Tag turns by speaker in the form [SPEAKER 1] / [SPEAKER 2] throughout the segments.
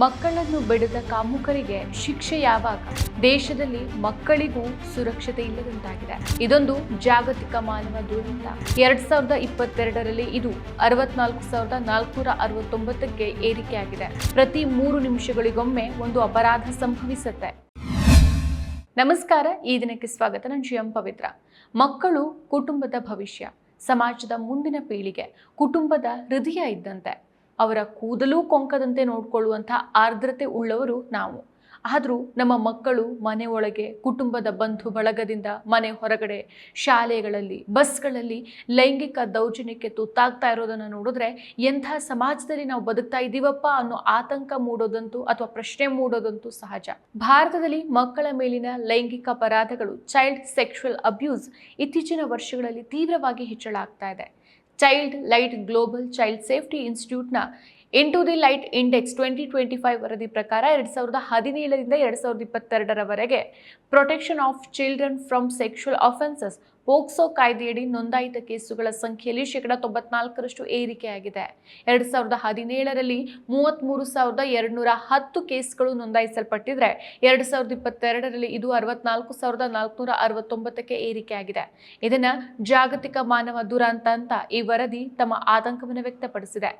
[SPEAKER 1] ಮಕ್ಕಳನ್ನು ಬಿಡದ ಕಾಮುಕರಿಗೆ ಶಿಕ್ಷೆ ಯಾವಾಗ? ದೇಶದಲ್ಲಿ ಮಕ್ಕಳಿಗೂ ಸುರಕ್ಷತೆ ಇಲ್ಲದಂತಾಗಿದೆ. ಇದೊಂದು ಜಾಗತಿಕ ಮಾನವ ದುರಂತ. ಎರಡ್ ಸಾವಿರದ ಇಪ್ಪತ್ತೆರಡರಲ್ಲಿ ಇದು ಅರವತ್ನಾಲ್ಕು ಸಾವಿರದ ನಾಲ್ಕುನೂರ ಅರವತ್ತೊಂಬತ್ತಕ್ಕೆ ಏರಿಕೆಯಾಗಿದೆ. ಪ್ರತಿ ಮೂರು ನಿಮಿಷಗಳಿಗೊಮ್ಮೆ ಒಂದು ಅಪರಾಧ ಸಂಭವಿಸುತ್ತೆ. ನಮಸ್ಕಾರ, ಈ ದಿನಕ್ಕೆ ಸ್ವಾಗತ. ನಾನು ಜಿಎಂ ಪವಿತ್ರ. ಮಕ್ಕಳು ಕುಟುಂಬದ ಭವಿಷ್ಯ, ಸಮಾಜದ ಮುಂದಿನ ಪೀಳಿಗೆ, ಕುಟುಂಬದ ಹೃದಯ ಇದ್ದಂತೆ. ಅವರ ಕೂದಲು ಕೊಂಕದಂತೆ ನೋಡಿಕೊಳ್ಳುವಂಥ ಆರ್ದ್ರತೆ ಉಳ್ಳವರು ನಾವು. ಆದರೂ ನಮ್ಮ ಮಕ್ಕಳು ಮನೆ ಒಳಗೆ ಕುಟುಂಬದ ಬಂಧು ಬಳಗದಿಂದ ಮನೆ ಹೊರಗಡೆ, ಶಾಲೆಗಳಲ್ಲಿ, ಬಸ್ಗಳಲ್ಲಿ ಲೈಂಗಿಕ ದೌರ್ಜನ್ಯಕ್ಕೆ ತುತ್ತಾಗ್ತಾ ಇರೋದನ್ನು ನೋಡಿದ್ರೆ ಎಂಥ ಸಮಾಜದಲ್ಲಿ ನಾವು ಬದುಕ್ತಾ ಇದ್ದೀವಪ್ಪ ಅನ್ನೋ ಆತಂಕ ಮೂಡೋದಂತೂ ಅಥವಾ ಪ್ರಶ್ನೆ ಮೂಡೋದಂತೂ ಸಹಜ. ಭಾರತದಲ್ಲಿ ಮಕ್ಕಳ ಮೇಲಿನ ಲೈಂಗಿಕ ಅಪರಾಧಗಳು ಚೈಲ್ಡ್ ಸೆಕ್ಷುವಲ್ ಅಬ್ಯೂಸ್ ಇತ್ತೀಚಿನ ವರ್ಷಗಳಲ್ಲಿ ತೀವ್ರವಾಗಿ ಹೆಚ್ಚಳ ಆಗ್ತಾ ಇದೆ. Child light global child safety ಇನ್ಸ್ಟಿಟ್ಯೂಟ್ನ into the light index twenty twenty five ವರದಿ ಪ್ರಕಾರ ಎರಡು ಸಾವಿರದ ಹದಿನೇಳರಿಂದ ಎರಡು ಸಾವಿರದ ಇಪ್ಪತ್ತೆರಡರವರೆಗೆ protection of children from sexual offences POCSO ಕಾಯ್ದೆಯಡಿ ನೋಂದಾಯಿತ ಕೇಸುಗಳ ಸಂಖ್ಯೆಯಲ್ಲಿ ಶೇಕಡ ತೊಂಬತ್ನಾಲ್ಕರಷ್ಟು ಏರಿಕೆಯಾಗಿದೆ. ಎರಡು ಸಾವಿರದ ಹದಿನೇಳರಲ್ಲಿ ಮೂವತ್ತ್ಮೂರು ಸಾವಿರದ ಎರಡುನೂರ ಹತ್ತು ಕೇಸ್ಗಳು ನೋಂದಾಯಿಸಲ್ಪಟ್ಟಿದ್ರೆ ಎರಡು ಸಾವಿರದ ಇಪ್ಪತ್ತೆರಡರಲ್ಲಿ ಇದು ಅರವತ್ನಾಲ್ಕು ಸಾವಿರದ ನಾಲ್ಕುನೂರ ಅರವತ್ತೊಂಬತ್ತಕ್ಕೆ ಏರಿಕೆಯಾಗಿದೆ. ಇದನ್ನು ಜಾಗತಿಕ ಮಾನವ ದುರಂತ ಅಂತ ಈ ವರದಿ ತಮ್ಮ ಆತಂಕವನ್ನು ವ್ಯಕ್ತಪಡಿಸಿದೆ.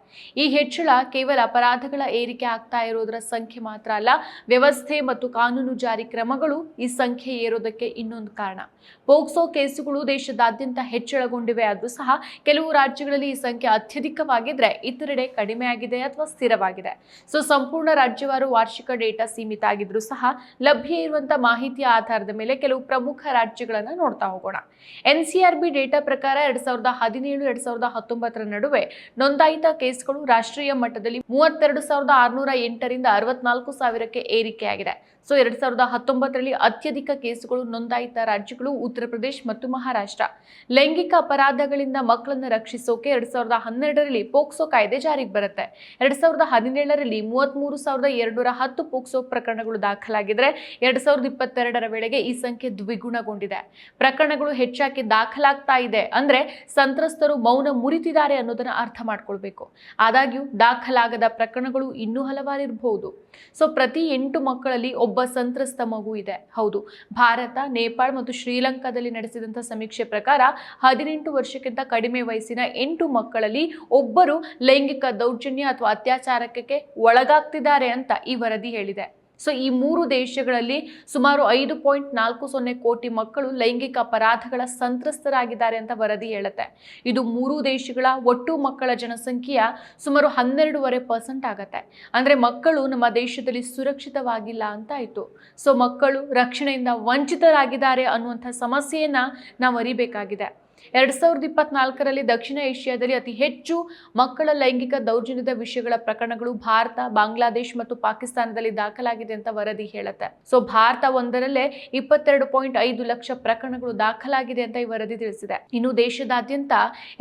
[SPEAKER 1] ಈ ಹೆಚ್ಚಳ ಕೇವಲ ಅಪರಾಧಗಳ ಏರಿಕೆ ಆಗ್ತಾ ಇರೋದರ ಸಂಖ್ಯೆ ಮಾತ್ರ ಅಲ್ಲ, ವ್ಯವಸ್ಥೆ ಮತ್ತು ಕಾನೂನು ಜಾರಿ ಕ್ರಮಗಳು ಈ ಸಂಖ್ಯೆ ಏರೋದಕ್ಕೆ ಇನ್ನೊಂದು ಕಾರಣ. ಪೋಕ್ಸೋ ಕೇಸುಗಳು ದೇಶದಾದ್ಯಂತ ಹೆಚ್ಚಳಗೊಂಡಿವೆ. ಆದರೂ ಸಹ ಕೆಲವು ರಾಜ್ಯಗಳಲ್ಲಿ ಈ ಸಂಖ್ಯೆ ಅತ್ಯಧಿಕವಾಗಿದ್ರೆ ಇತರೆಡೆ ಕಡಿಮೆ ಆಗಿದೆ ಅಥವಾ ಸ್ಥಿರವಾಗಿದೆ. ಸೊ, ಸಂಪೂರ್ಣ ರಾಜ್ಯವಾರು ವಾರ್ಷಿಕ ಡೇಟಾ ಸೀಮಿತ ಆಗಿದ್ರು ಸಹ ಲಭ್ಯ ಇರುವಂತಹ ಮಾಹಿತಿಯ ಆಧಾರದ ಮೇಲೆ ಕೆಲವು ಪ್ರಮುಖ ರಾಜ್ಯಗಳನ್ನ ನೋಡ್ತಾ ಹೋಗೋಣ. ಎನ್ ಬಿ ಡೇಟಾ ಪ್ರಕಾರ ಎರಡ್ ಸಾವಿರದ ಹದಿನೇಳು, ಎರಡ್ ಸಾವಿರದ ಹತ್ತೊಂಬತ್ತರ ನಡುವೆ ನೋಂದಾಯಿತ ಕೇಸ್ಗಳು ರಾಷ್ಟ್ರೀಯ ಮಟ್ಟದಲ್ಲಿ ಮೂವತ್ತೆರಡು ಸಾವಿರದ ಆರುನೂರ ಎಂಟರಿಂದ ಅರವತ್ನಾಲ್ಕು ಸಾವಿರಕ್ಕೆ ಏರಿಕೆಯಾಗಿದೆ. ಸೊ, ಎರಡ್ ಸಾವಿರದ ಹತ್ತೊಂಬತ್ತರಲ್ಲಿ ಅತ್ಯಧಿಕ ಕೇಸುಗಳು ನೋಂದಾಯಿತ ರಾಜ್ಯಗಳು ಉತ್ತರ ಪ್ರದೇಶ ಮತ್ತು ಮಹಾರಾಷ್ಟ್ರ ಲೈಂಗಿಕ ಅಪರಾಧಗಳಿಂದ ಮಕ್ಕಳನ್ನು ರಕ್ಷಿಸೋಕೆ ಎರಡ್ ಸಾವಿರದ ಹನ್ನೆರಡರಲ್ಲಿ ಪೋಕ್ಸೋ ಕಾಯ್ದೆ ಜಾರಿಗೆ ಬರುತ್ತೆ. ಎರಡ್ ಸಾವಿರದ ಹದಿನೇಳರಲ್ಲಿ ಮೂವತ್ತ್ ಮೂರು ಸಾವಿರದ ಎರಡ್ನೂರ ಹತ್ತು ಪೋಕ್ಸೋ ಪ್ರಕರಣಗಳು ದಾಖಲಾಗಿದ್ರೆ ಎರಡ್ ಸಾವಿರದ ಇಪ್ಪತ್ತೆರಡರ ವೇಳೆಗೆ ಈ ಸಂಖ್ಯೆ ದ್ವಿಗುಣಗೊಂಡಿದೆ. ಪ್ರಕರಣಗಳು ಹೆಚ್ಚಾಗಿ ದಾಖಲಾಗ್ತಾ ಇದೆ ಅಂದ್ರೆ ಸಂತ್ರಸ್ತರು ಮೌನ ಮುರಿತಿದ್ದಾರೆ ಅನ್ನೋದನ್ನ ಅರ್ಥ ಮಾಡ್ಕೊಳ್ಬೇಕು. ಆದಾಗ್ಯೂ ದಾಖಲಾಗದ ಪ್ರಕರಣಗಳು ಇನ್ನೂ ಹಲವಾರು ಇರಬಹುದು ಸೊ ಪ್ರತಿ ಎಂಟು ಮಕ್ಕಳಲ್ಲಿ ಒಬ್ಬ ಸಂತ್ರಸ್ತ ಮಗು ಇದೆ. ಹೌದು. ಭಾರತ, ನೇಪಾಳ ಮತ್ತು ಶ್ರೀಲಂಕಾದಲ್ಲಿ ನಡೆಸಿದಂಥ ಸಮೀಕ್ಷೆ ಪ್ರಕಾರ ಹದಿನೆಂಟು ವರ್ಷಕ್ಕಿಂತ ಕಡಿಮೆ ವಯಸ್ಸಿನ ಎಂಟು ಮಕ್ಕಳಲ್ಲಿ ಒಬ್ಬರು ಲೈಂಗಿಕ ದೌರ್ಜನ್ಯ ಅಥವಾ ಅತ್ಯಾಚಾರಕ್ಕೆ ಒಳಗಾಗ್ತಿದ್ದಾರೆ ಅಂತ ಈ ವರದಿ ಹೇಳಿದೆ. ಸೊ ಈ ಮೂರು ದೇಶಗಳಲ್ಲಿ ಸುಮಾರು ಐದು ಪಾಯಿಂಟ್ ನಾಲ್ಕು ಸೊನ್ನೆ ಕೋಟಿ ಮಕ್ಕಳು ಲೈಂಗಿಕ ಅಪರಾಧಗಳ ಸಂತ್ರಸ್ತರಾಗಿದ್ದಾರೆ ಅಂತ ವರದಿ ಹೇಳುತ್ತೆ. ಇದು ಮೂರು ದೇಶಗಳ ಒಟ್ಟು ಮಕ್ಕಳ ಜನಸಂಖ್ಯೆಯ ಸುಮಾರು ಹನ್ನೆರಡೂವರೆ ಪರ್ಸೆಂಟ್ ಆಗತ್ತೆ. ಅಂದರೆ ಮಕ್ಕಳು ನಮ್ಮ ದೇಶದಲ್ಲಿ ಸುರಕ್ಷಿತವಾಗಿಲ್ಲ ಅಂತ ಆಯಿತು. ಸೊ ಮಕ್ಕಳು ರಕ್ಷಣೆಯಿಂದ ವಂಚಿತರಾಗಿದ್ದಾರೆ ಅನ್ನುವಂಥ ಸಮಸ್ಯೆಯನ್ನು ನಾವು ಅರಿಬೇಕಾಗಿದೆ. ಎರಡು ಸಾವಿರದ ಇಪ್ಪತ್ನಾಲ್ಕರಲ್ಲಿ ದಕ್ಷಿಣ ಏಷ್ಯಾದಲ್ಲಿ ಅತಿ ಹೆಚ್ಚು ಮಕ್ಕಳ ಲೈಂಗಿಕ ದೌರ್ಜನ್ಯದ ವಿಷಯಗಳ ಪ್ರಕರಣಗಳು ಭಾರತ, ಬಾಂಗ್ಲಾದೇಶ್ ಮತ್ತು ಪಾಕಿಸ್ತಾನದಲ್ಲಿ ದಾಖಲಾಗಿದೆ ಅಂತ ವರದಿ ಹೇಳುತ್ತೆ. ಸೊ ಭಾರತ ಒಂದರಲ್ಲೇ ಇಪ್ಪತ್ತೆರಡು ಪಾಯಿಂಟ್ ಐದು ಲಕ್ಷ ಪ್ರಕರಣಗಳು ದಾಖಲಾಗಿದೆ ಅಂತ ಈ ವರದಿ ತಿಳಿಸಿದೆ. ಇನ್ನು ದೇಶದಾದ್ಯಂತ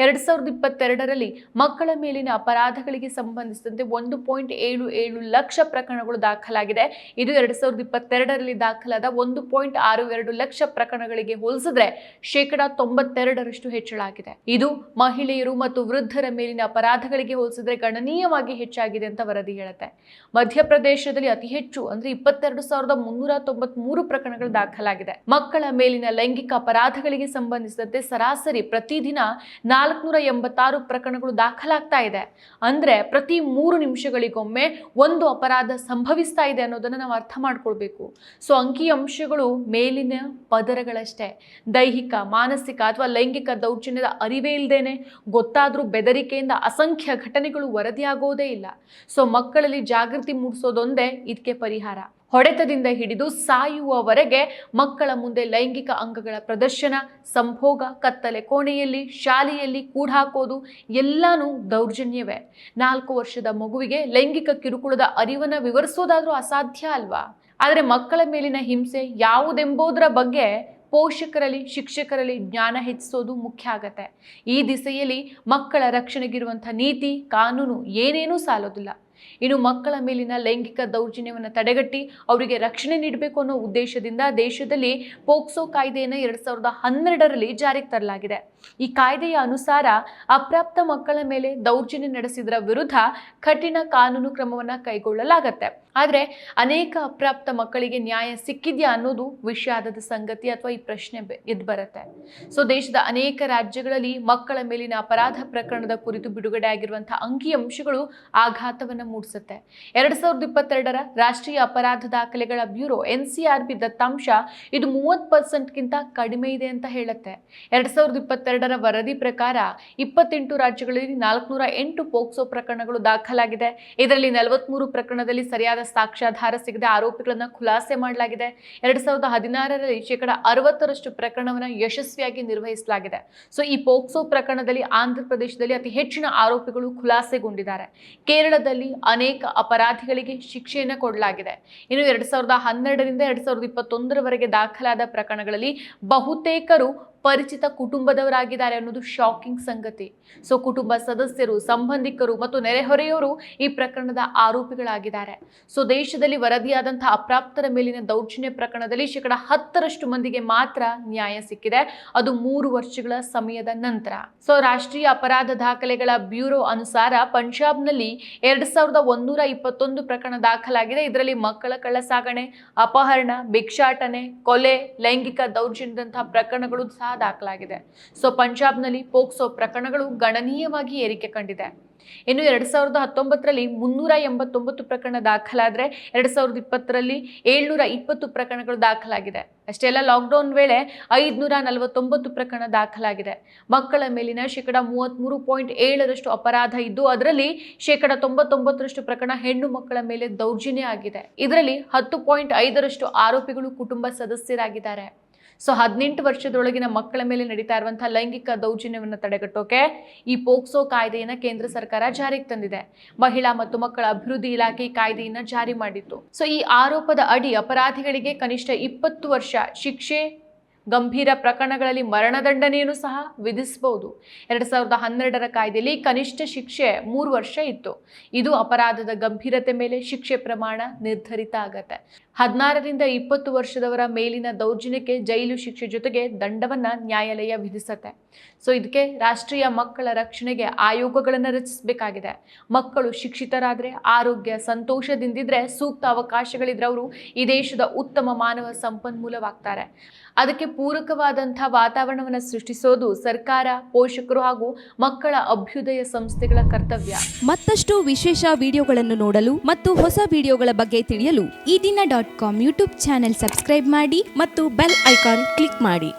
[SPEAKER 1] ಎರಡ್ ಸಾವಿರದ ಇಪ್ಪತ್ತೆರಡರಲ್ಲಿ ಮಕ್ಕಳ ಮೇಲಿನ ಅಪರಾಧಗಳಿಗೆ ಸಂಬಂಧಿಸಿದಂತೆ ಒಂದು ಪಾಯಿಂಟ್ ಏಳು ಏಳು ಲಕ್ಷ ಪ್ರಕರಣಗಳು ದಾಖಲಾಗಿದೆ. ಇದು ಎರಡ್ ಸಾವಿರದ ಇಪ್ಪತ್ತೆರಡರಲ್ಲಿ ದಾಖಲಾದ ಒಂದು ಪಾಯಿಂಟ್ ಆರು ಎರಡು ಲಕ್ಷ ಪ್ರಕರಣಗಳಿಗೆ ಹೋಲಿಸಿದ್ರೆ ಶೇಕಡ ತೊಂಬತ್ತೆರಡರಷ್ಟು ಹೆಚ್ಚಳ ಆಗಿದೆ ಇದು ಮಹಿಳೆಯರು ಮತ್ತು ವೃದ್ಧರ ಮೇಲಿನ ಅಪರಾಧಗಳಿಗೆ ಹೋಲಿಸಿದ್ರೆ ಗಣನೀಯವಾಗಿ ಹೆಚ್ಚಾಗಿದೆ ಅಂತ ವರದಿ ಹೇಳುತ್ತೆ. ಮಧ್ಯಪ್ರದೇಶದಲ್ಲಿ ಅತಿ ಹೆಚ್ಚು ಅಂದ್ರೆ ಇಪ್ಪತ್ತೆರಡು ಸಾವಿರದ ಮುನ್ನೂರ ತೊಂಬತ್ ಮೂರು ಪ್ರಕರಣಗಳು ದಾಖಲಾಗಿದೆ. ಮಕ್ಕಳ ಮೇಲಿನ ಲೈಂಗಿಕ ಅಪರಾಧಗಳಿಗೆ ಸಂಬಂಧಿಸಿದಂತೆ ಸರಾಸರಿ ಪ್ರತಿದಿನ ನಾಲ್ಕುನೂರ ಎಂಬತ್ತಾರು ಪ್ರಕರಣಗಳು ದಾಖಲಾಗ್ತಾ ಇದೆ. ಅಂದ್ರೆ ಪ್ರತಿ ಮೂರು ನಿಮಿಷಗಳಿಗೊಮ್ಮೆ ಒಂದು ಅಪರಾಧ ಸಂಭವಿಸ್ತಾ ಇದೆ ಅನ್ನೋದನ್ನ ನಾವು ಅರ್ಥ ಮಾಡ್ಕೊಳ್ಬೇಕು. ಸೊ ಅಂಕಿಅಂಶಗಳು ಮೇಲಿನ ಪದರಗಳಷ್ಟೇ. ದೈಹಿಕ, ಮಾನಸಿಕ ಅಥವಾ ಲೈಂಗಿಕ ದೌರ್ಜನ್ಯದ ಅರಿವೇ ಇಲ್ಲದೇನೆ ಗೊತ್ತಾದರೂ ಬೆದರಿಕೆಯಿಂದ ಅಸಂಖ್ಯ ಘಟನೆಗಳು ವರದಿಯಾಗೋದೇ ಇಲ್ಲ. ಸೊ ಮಕ್ಕಳಲ್ಲಿ ಜಾಗೃತಿ ಮೂಡಿಸೋದೊಂದೇ ಇದಕ್ಕೆ ಪರಿಹಾರ. ಹೊಡೆತದಿಂದ ಹಿಡಿದು ಸಾಯುವವರೆಗೆ ಮಕ್ಕಳ ಮುಂದೆ ಲೈಂಗಿಕ ಅಂಗಗಳ ಪ್ರದರ್ಶನ, ಸಂಭೋಗ, ಕತ್ತಲೆ ಕೋಣೆಯಲ್ಲಿ, ಶಾಲೆಯಲ್ಲಿ ಕೂಡಾಕೋದು ಎಲ್ಲಾನು ದೌರ್ಜನ್ಯವೇ. ನಾಲ್ಕು ವರ್ಷದ ಮಗುವಿಗೆ ಲೈಂಗಿಕ ಕಿರುಕುಳದ ಅರಿವನ್ನ ವಿವರಿಸೋದಾದರೂ ಅಸಾಧ್ಯ ಅಲ್ವಾ? ಆದರೆ ಮಕ್ಕಳ ಮೇಲಿನ ಹಿಂಸೆ ಯಾವುದೆಂಬುದರ ಬಗ್ಗೆ ಪೋಷಕರಲ್ಲಿ, ಶಿಕ್ಷಕರಲ್ಲಿ ಜ್ಞಾನ ಹೆಚ್ಚಿಸೋದು ಮುಖ್ಯ ಆಗತ್ತೆ. ಈ ದಿಸೆಯಲ್ಲಿ ಮಕ್ಕಳ ರಕ್ಷಣೆಗಿರುವಂಥ ನೀತಿ, ಕಾನೂನು ಏನೇನೂ ಸಾಲೋದಿಲ್ಲ. ಇನ್ನು ಮಕ್ಕಳ ಮೇಲಿನ ಲೈಂಗಿಕ ದೌರ್ಜನ್ಯವನ್ನು ತಡೆಗಟ್ಟಿ ಅವರಿಗೆ ರಕ್ಷಣೆ ನೀಡಬೇಕು ಅನ್ನೋ ಉದ್ದೇಶದಿಂದ ದೇಶದಲ್ಲಿ ಪೋಕ್ಸೋ ಕಾಯ್ದೆಯನ್ನು ಎರಡು ಸಾವಿರದ ಹನ್ನೆರಡರಲ್ಲಿ ಜಾರಿಗೆ ತರಲಾಗಿದೆ. ಈ ಕಾಯ್ದೆಯ ಅನುಸಾರ ಅಪ್ರಾಪ್ತ ಮಕ್ಕಳ ಮೇಲೆ ದೌರ್ಜನ್ಯ ನಡೆಸಿದರ ವಿರುದ್ಧ ಕಠಿಣ ಕಾನೂನು ಕ್ರಮವನ್ನ ಕೈಗೊಳ್ಳಲಾಗತ್ತೆ. ಆದರೆ ಅನೇಕ ಅಪ್ರಾಪ್ತ ಮಕ್ಕಳಿಗೆ ನ್ಯಾಯ ಸಿಕ್ಕಿದ್ಯಾ ಅನ್ನೋದು ವಿಷಾದದ ಸಂಗತಿ ಅಥವಾ ಈ ಪ್ರಶ್ನೆ ಎದ್ದು ಬರುತ್ತೆ. ಸೊ ದೇಶದ ಅನೇಕ ರಾಜ್ಯಗಳಲ್ಲಿ ಮಕ್ಕಳ ಮೇಲಿನ ಅಪರಾಧ ಪ್ರಕರಣದ ಕುರಿತು ಬಿಡುಗಡೆ ಆಗಿರುವಂತಹ ಅಂಕಿಅಂಶಗಳು ಆಘಾತವನ್ನ ಮೂಡಿಸುತ್ತೆ. ಎರಡ್ ಸಾವಿರದ ಇಪ್ಪತ್ತೆರಡರ ರಾಷ್ಟ್ರೀಯ ಅಪರಾಧ ದಾಖಲೆಗಳ bureau N C R B ದತ್ತಾಂಶ ಇದು ಮೂವತ್ತು ಪರ್ಸೆಂಟ್ಗಿಂತ ಕಡಿಮೆ ಇದೆ ಅಂತ ಹೇಳುತ್ತೆ. ಎರಡ್ ಸಾವಿರದ ಇಪ್ಪತ್ತೆರಡರ ವರದಿ ಪ್ರಕಾರ ಇಪ್ಪತ್ತೆಂಟು ರಾಜ್ಯಗಳಲ್ಲಿ ನಾಲ್ಕುನೂರ ಎಂಟು ಪೋಕ್ಸೋ ಪ್ರಕರಣಗಳು ದಾಖಲಾಗಿದೆ. ಇದರಲ್ಲಿ ನಲವತ್ಮೂರು ಪ್ರಕರಣದಲ್ಲಿ ಸರಿಯಾದ ಸಾಕ್ಷ್ಯಾಧಾರ ಸಿಗದೆ ಆರೋಪಿಗಳನ್ನು ಖುಲಾಸೆ ಮಾಡಲಾಗಿದೆ. ಎರಡ್ ಸಾವಿರದ ಹದಿನಾರರಲ್ಲಿ ಶೇಕಡ ಅರವತ್ತರಷ್ಟು ಪ್ರಕರಣವನ್ನು ಯಶಸ್ವಿಯಾಗಿ ನಿರ್ವಹಿಸಲಾಗಿದೆ. ಸೊ, ಈ ಪೋಕ್ಸೋ ಪ್ರಕರಣದಲ್ಲಿ ಆಂಧ್ರ ಪ್ರದೇಶದಲ್ಲಿ ಅತಿ ಹೆಚ್ಚಿನ ಆರೋಪಿಗಳು ಖುಲಾಸೆಗೊಂಡಿದ್ದಾರೆ. ಕೇರಳದಲ್ಲಿ ಅನೇಕ ಅಪರಾಧಿಗಳಿಗೆ ಶಿಕ್ಷೆಯನ್ನು ಕೊಡಲಾಗಿದೆ. ಇನ್ನು ಎರಡ್ ಸಾವಿರದ ಹನ್ನೆರಡರಿಂದ ಎರಡ್ ಸಾವಿರದ ಇಪ್ಪತ್ತೊಂದರವರೆಗೆ ದಾಖಲಾದ ಪ್ರಕರಣಗಳಲ್ಲಿ ಬಹುತೇಕರು ಪರಿಚಿತ ಕುಟುಂಬದವರಾಗಿದ್ದಾರೆ ಅನ್ನೋದು ಶಾಕಿಂಗ್ ಸಂಗತಿ. ಸೊ ಕುಟುಂಬ ಸದಸ್ಯರು, ಸಂಬಂಧಿಕರು ಮತ್ತು ನೆರೆಹೊರೆಯವರು ಈ ಪ್ರಕರಣದ ಆರೋಪಿಗಳಾಗಿದ್ದಾರೆ. ಸೊ ದೇಶದಲ್ಲಿ ವರದಿಯಾದಂತಹ ಅಪ್ರಾಪ್ತರ ಮೇಲಿನ ದೌರ್ಜನ್ಯ ಪ್ರಕರಣದಲ್ಲಿ ಶೇಕಡ ಹತ್ತರಷ್ಟು ಮಂದಿಗೆ ಮಾತ್ರ ನ್ಯಾಯ ಸಿಕ್ಕಿದೆ. ಅದು ಮೂರು ವರ್ಷಗಳ ಸಮಯದ ನಂತರ. ಸೊ ರಾಷ್ಟ್ರೀಯ ಅಪರಾಧ ದಾಖಲೆಗಳ ಬ್ಯೂರೋ ಅನುಸಾರ ಪಂಜಾಬ್ನಲ್ಲಿ ಎರಡ್ ಸಾವಿರದ ಒಂದೂರ ಇಪ್ಪತ್ತೊಂದು ಪ್ರಕರಣ ದಾಖಲಾಗಿದೆ. ಇದರಲ್ಲಿ ಮಕ್ಕಳ ಕಳ್ಳಸಾಗಣೆ, ಅಪಹರಣ, ಭಿಕ್ಷಾಟನೆ, ಕೊಲೆ, ಲೈಂಗಿಕ ದೌರ್ಜನ್ಯದಂತಹ ಪ್ರಕರಣಗಳು ಸಹ ದಾಖಲಾಗಿದೆ. ಸೊ, ಪಂಜಾಬ್ನಲ್ಲಿ ಪೋಕ್ಸೋ ಪ್ರಕರಣಗಳು ಗಣನೀಯವಾಗಿ ಏರಿಕೆ ಕಂಡಿದೆ. ಇನ್ನು ಎರಡ್ ಸಾವಿರದ ಹತ್ತೊಂಬತ್ತರಲ್ಲಿ ಮುನ್ನೂರ ಎಂಬತ್ತೊಂಬತ್ತು ಪ್ರಕರಣ ದಾಖಲಾದ್ರೆ ಎರಡ್ ಸಾವಿರದ ಇಪ್ಪತ್ತರಲ್ಲಿ ಏಳ್ನೂರ ಇಪ್ಪತ್ತು ಪ್ರಕರಣಗಳು ದಾಖಲಾಗಿದೆ. ಅಷ್ಟೇ ಅಲ್ಲ, ಲಾಕ್ಡೌನ್ ವೇಳೆ ಐದುನೂರ ನಲವತ್ತೊಂಬತ್ತು ಪ್ರಕರಣ ದಾಖಲಾಗಿದೆ. ಮಕ್ಕಳ ಮೇಲಿನ ಶೇಕಡ ಮೂವತ್ತ್ಮೂರು ಪಾಯಿಂಟ್ ಏಳರಷ್ಟು ಅಪರಾಧ ಇದ್ದು, ಅದರಲ್ಲಿ ಶೇಕಡ ತೊಂಬತ್ತೊಂಬತ್ತರಷ್ಟು ಪ್ರಕರಣ ಹೆಣ್ಣು ಮಕ್ಕಳ ಮೇಲೆ ದೌರ್ಜನ್ಯ ಆಗಿದೆ. ಇದರಲ್ಲಿ ಹತ್ತು ಪಾಯಿಂಟ್ ಐದರಷ್ಟು ಆರೋಪಿಗಳು ಕುಟುಂಬ ಸದಸ್ಯರಾಗಿದ್ದಾರೆ. ಸೊ ಹದಿನೆಂಟು ವರ್ಷದೊಳಗಿನ ಮಕ್ಕಳ ಮೇಲೆ ನಡೀತಾ ಇರುವಂತಹ ಲೈಂಗಿಕ ದೌರ್ಜನ್ಯವನ್ನು ತಡೆಗಟ್ಟೋಕೆ ಈ ಪೋಕ್ಸೋ ಕಾಯ್ದೆಯನ್ನ ಕೇಂದ್ರ ಸರ್ಕಾರ ಜಾರಿಗೆ ತಂದಿದೆ. ಮಹಿಳಾ ಮತ್ತು ಮಕ್ಕಳ ಅಭಿವೃದ್ಧಿ ಇಲಾಖೆ ಕಾಯ್ದೆಯನ್ನ ಜಾರಿ ಮಾಡಿತ್ತು. ಸೊ ಈ ಆರೋಪದ ಅಡಿ ಅಪರಾಧಿಗಳಿಗೆ ಕನಿಷ್ಠ ಇಪ್ಪತ್ತು ವರ್ಷ ಶಿಕ್ಷೆ, ಗಂಭೀರ ಪ್ರಕರಣಗಳಲ್ಲಿ ಮರಣದಂಡನೆಯನ್ನು ಸಹ ವಿಧಿಸಬಹುದು. ಎರಡು ಸಾವಿರದ ಹನ್ನೆರಡರ ಕಾಯ್ದೆಯಲ್ಲಿ ಕನಿಷ್ಠ ಶಿಕ್ಷೆ ಮೂರು ವರ್ಷ ಇತ್ತು. ಇದು ಅಪರಾಧದ ಗಂಭೀರತೆ ಮೇಲೆ ಶಿಕ್ಷೆ ಪ್ರಮಾಣ ನಿರ್ಧರಿತ ಆಗತ್ತೆ. ಹದಿನಾರರಿಂದ ಇಪ್ಪತ್ತು ವರ್ಷದವರ ಮೇಲಿನ ದೌರ್ಜನ್ಯಕ್ಕೆ ಜೈಲು ಶಿಕ್ಷೆ ಜೊತೆಗೆ ದಂಡವನ್ನು ನ್ಯಾಯಾಲಯ ವಿಧಿಸುತ್ತೆ. ಸೊ ಇದಕ್ಕೆ ರಾಷ್ಟ್ರೀಯ ಮಕ್ಕಳ ರಕ್ಷಣೆಗೆ ಆಯೋಗಗಳನ್ನು ರಚಿಸಬೇಕಾಗಿದೆ. ಮಕ್ಕಳು ಶಿಕ್ಷಿತರಾದರೆ, ಆರೋಗ್ಯ ಸಂತೋಷದಿಂದಿದ್ರೆ, ಸೂಕ್ತ ಅವಕಾಶಗಳಿದ್ರೆ ಅವರು ಈ ದೇಶದ ಉತ್ತಮ ಮಾನವ ಸಂಪನ್ಮೂಲವಾಗ್ತಾರೆ. ಅದಕ್ಕೆ ಪೂರಕವಾದಂಥ ವಾತಾವರಣವನ್ನು ಸೃಷ್ಟಿಸೋದು ಸರ್ಕಾರ, ಪೋಷಕರು ಹಾಗೂ ಮಕ್ಕಳ ಅಭ್ಯುದಯ ಸಂಸ್ಥೆಗಳ ಕರ್ತವ್ಯ.
[SPEAKER 2] ಮತ್ತಷ್ಟು ವಿಶೇಷ ವಿಡಿಯೋಗಳನ್ನು ನೋಡಲು ಮತ್ತು ಹೊಸ ವಿಡಿಯೋಗಳ ಬಗ್ಗೆ ತಿಳಿಯಲು Ee Dina dot com YouTube channel subscribe ಮಾಡಿ ಮತ್ತು ಬೆಲ್ ಐಕಾನ್ ಕ್ಲಿಕ್ ಮಾಡಿ.